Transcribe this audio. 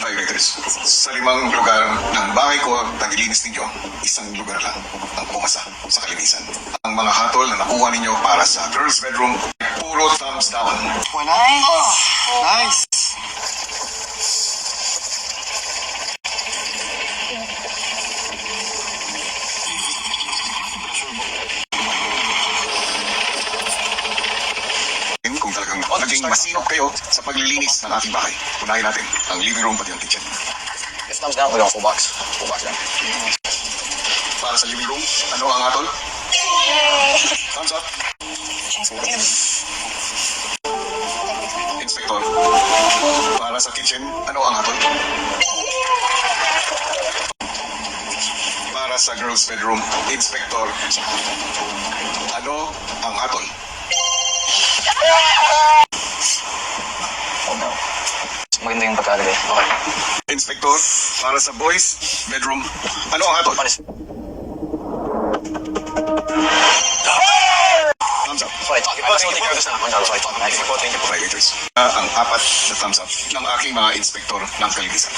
violators. Sa limang lugar ng bahay ko na nilinis ninyo, isang lugar lang ang pumasa sa kalinisan. Ang mga hatol na nakuha ninyo para sa girls' bedroom, puro thumbs down. Oh, nice. Nice. Talagang naging masinop kayo sa paglilinis ng ating bahay, unahin natin ang living room pati ang kitchen. Yes, thumbs down. Wala, full box. Full box lang. Para sa living room, ano ang hatol? Thumbs up. Inspector, para sa kitchen, ano ang hatol? Para sa girls' bedroom, Inspector, ano ang hatol? Maganda yung pagkalagay. Okay. Inspector, para sa boys' bedroom, ano ang hatol? Panis. Thumbs up. Sorry, take care of this now. I'm sorry. Thank you. Thank you. Violators. Ah, ang apat na thumbs up ng aking mga inspektor ng kalinisan.